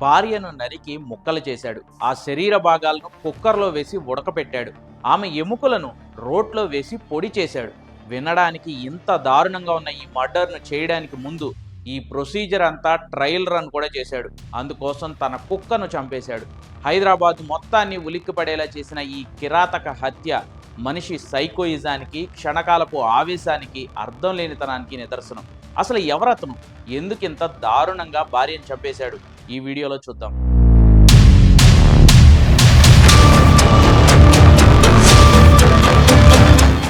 భార్యను నరికి ముక్కలు చేశాడు. ఆ శరీర భాగాలను కుక్కర్లో వేసి ఉడకపెట్టాడు. ఆమె ఎముకలను రోట్లో వేసి పొడి చేశాడు. వినడానికి ఇంత దారుణంగా ఉన్న ఈ మర్డర్ను చేయడానికి ముందు ఈ ప్రొసీజర్ అంతా ట్రయల్ రన్ కూడా చేశాడు. అందుకోసం తన కుక్కను చంపేశాడు. హైదరాబాద్ మొత్తాన్ని ఉలిక్కిపడేలా చేసిన ఈ కిరాతక హత్య మనిషి సైకోయిజానికి క్షణకాలపు ఆవేశానికి అర్థం లేనితనానికి నిదర్శనం. అసలు ఎవరతను? ఎందుకింత దారుణంగా భార్యను చంపేశాడు? ఈ వీడియోలో చూద్దాం.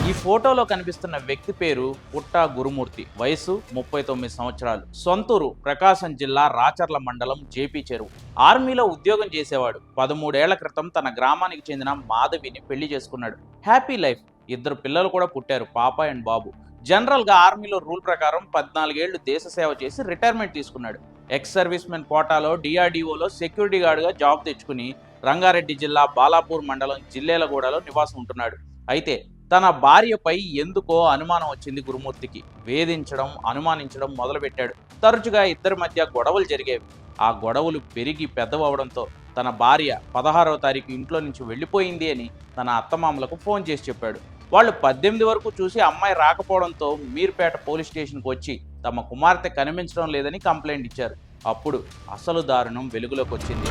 ఈ ఫోటోలో కనిపిస్తున్న వ్యక్తి పేరు పుట్టా గురుమూర్తి. వయసు ముప్పై తొమ్మిది సంవత్సరాలు. సొంతూరు ప్రకాశం జిల్లా రాచర్ల మండలం జేపీ చెరువు. ఆర్మీలో ఉద్యోగం చేసేవాడు. పదమూడేళ్ళ క్రితం తన గ్రామానికి చెందిన మాధవిని పెళ్ళి చేసుకున్నాడు. Happy life. ఇద్దరు పిల్లలు కూడా పుట్టారు పాప అండ్ బాబు. జనరల్గా ఆర్మీలో రూల్ ప్రకారం పద్నాలుగేళ్ళు దేశ సేవ చేసి రిటైర్మెంట్ తీసుకున్నాడు. ఎక్స్ సర్వీస్ మెన్ కోటాలో డిఆర్డిఓలో సెక్యూరిటీ గార్డుగా జాబ్ తెచ్చుకుని రంగారెడ్డి జిల్లా బాలాపూర్ మండలం జిల్లేలగూడలో నివాసం ఉంటున్నాడు. అయితే తన భార్యపై ఎందుకో అనుమానం వచ్చింది గురుమూర్తికి. వేధించడం అనుమానించడం మొదలుపెట్టాడు. తరచుగా ఇద్దరి మధ్య గొడవలు జరిగేవి. ఆ గొడవలు పెరిగి పెద్దవవడంతో తన భార్య పదహారవ తారీఖు ఇంట్లో నుంచి వెళ్ళిపోయింది అని తన అత్తమామలకు ఫోన్ చేసి చెప్పాడు. వాళ్ళు పద్దెనిమిది వరకు చూసి అమ్మాయి రాకపోవడంతో మీర్పేట పోలీస్ స్టేషన్కి వచ్చి తమ కుమార్తె కనిపించడం లేదని కంప్లైంట్ ఇచ్చారు. అప్పుడు అసలు దారుణం వెలుగులోకి వచ్చింది.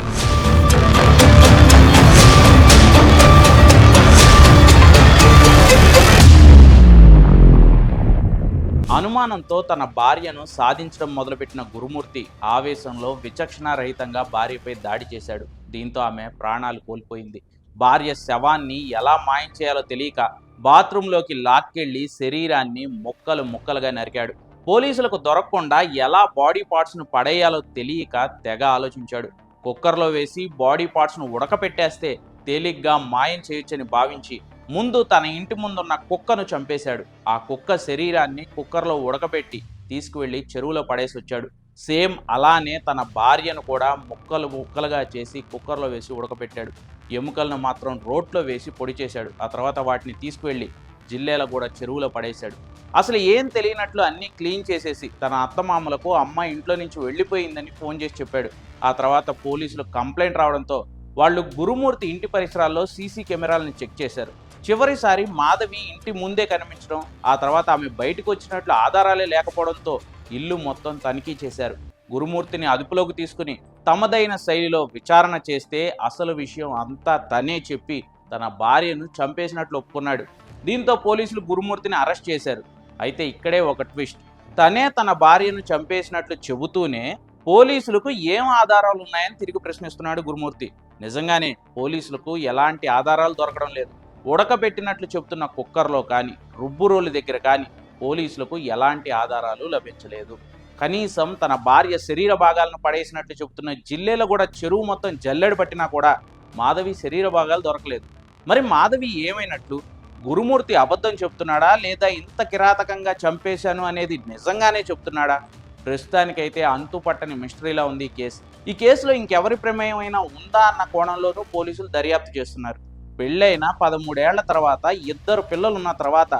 అనుమానంతో తన భార్యను సాధించడం మొదలుపెట్టిన గురుమూర్తి ఆవేశంలో విచక్షణారహితంగా భార్యపై దాడి చేశాడు. దీంతో ఆమె ప్రాణాలు కోల్పోయింది. భార్య శవాన్ని ఎలా మాయం చేయాలో తెలియక బాత్రూంలోకి లాక్కెళ్ళి శరీరాన్ని ముక్కలు ముక్కలుగా నరికాడు. పోలీసులకు దొరకకుండా ఎలా బాడీ పార్ట్స్ను పడేయాలో తెలియక తెగ ఆలోచించాడు. కుక్కర్లో వేసి బాడీ పార్ట్స్ను ఉడకపెట్టేస్తే తేలిగ్గా మాయం చేయొచ్చని భావించి ముందు తన ఇంటి ముందున్న కుక్కను చంపేశాడు. ఆ కుక్క శరీరాన్ని కుక్కర్లో ఉడకబెట్టి తీసుకువెళ్ళి చెరువులో పడేసి వచ్చాడు సేమ్ అలానే తన భార్యను కూడా ముక్కలు ముక్కలుగా చేసి కుక్కర్లో వేసి ఉడకబెట్టాడు ఎముకలను మాత్రం రోట్లో వేసి పొడి చేశాడు. ఆ తర్వాత వాటిని తీసుకువెళ్ళి జిల్లేలో కూడా చెరువులో పడేశాడు. అసలు ఏం తెలియనట్లు అన్నీ క్లీన్ చేసేసి తన అత్తమామలకు అమ్మాయి ఇంట్లో నుంచి వెళ్ళిపోయిందని ఫోన్ చేసి చెప్పాడు. ఆ తర్వాత పోలీసులు కంప్లైంట్ రావడంతో వాళ్ళు గురుమూర్తి ఇంటి పరిసరాల్లో సీసీ కెమెరాలను చెక్ చేశారు. చివరిసారి మాధవి ఇంటి ముందే కనిపించడం ఆ తర్వాత ఆమె బయటకు వచ్చినట్లు ఆధారాలే లేకపోవడంతో ఇల్లు మొత్తం తనిఖీ చేశారు. గురుమూర్తిని అదుపులోకి తీసుకుని తమదైన శైలిలో విచారణ చేస్తే అసలు విషయం అంతా తనే చెప్పి తన భార్యను చంపేసినట్లు ఒప్పుకున్నాడు. దీంతో పోలీసులు గురుమూర్తిని అరెస్ట్ చేశారు. అయితే ఇక్కడే ఒక ట్విస్ట్. తనే తన భార్యను చంపేసినట్లు చెబుతూనే పోలీసులకు ఏం ఆధారాలు ఉన్నాయని తిరిగి ప్రశ్నిస్తున్నాడు గురుమూర్తి. నిజంగానే పోలీసులకు ఎలాంటి ఆధారాలు దొరకడం లేదు. ఉడకబెట్టినట్లు చెబుతున్న కుక్కర్లో కానీ రుబ్బురోలు దగ్గర కానీ పోలీసులకు ఎలాంటి ఆధారాలు లభించలేదు. కనీసం తన భార్య శరీర భాగాలను పడేసినట్లు చెబుతున్న జిల్లేలో కూడా చెరువు మొత్తం జల్లెడ పట్టినా కూడా మాధవి శరీర భాగాలు దొరకలేదు. మరి మాధవి ఏమైనట్లు? గురుమూర్తి అబద్ధం చెప్తున్నాడా? లేదా ఇంత కిరాతకంగా చంపేశాను అనేది నిజంగానే చెప్తున్నాడా? ప్రస్తుతానికైతే అంతుపట్టని మిస్టరీలా ఉంది ఈ కేసు. ఈ కేసులో ఇంకెవరి ప్రమేయం అయినా ఉందా అన్న కోణంలోనూ పోలీసులు దర్యాప్తు చేస్తున్నారు. పెళ్ళైన పదమూడేళ్ళ తర్వాత ఇద్దరు పిల్లలున్న తర్వాత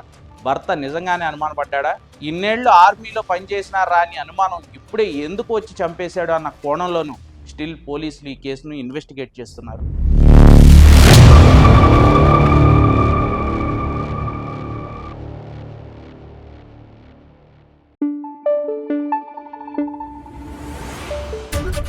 భర్త నిజంగానే అనుమానపడ్డా ఇన్నేళ్ళు ఆర్మీలో పనిచేసినారా అని అనుమానం ఇప్పుడే ఎందుకు వచ్చి చంపేశాడు అన్న కోణంలోనూ స్టిల్ పోలీసులు ఈ కేసును ఇన్వెస్టిగేట్ చేస్తున్నారు.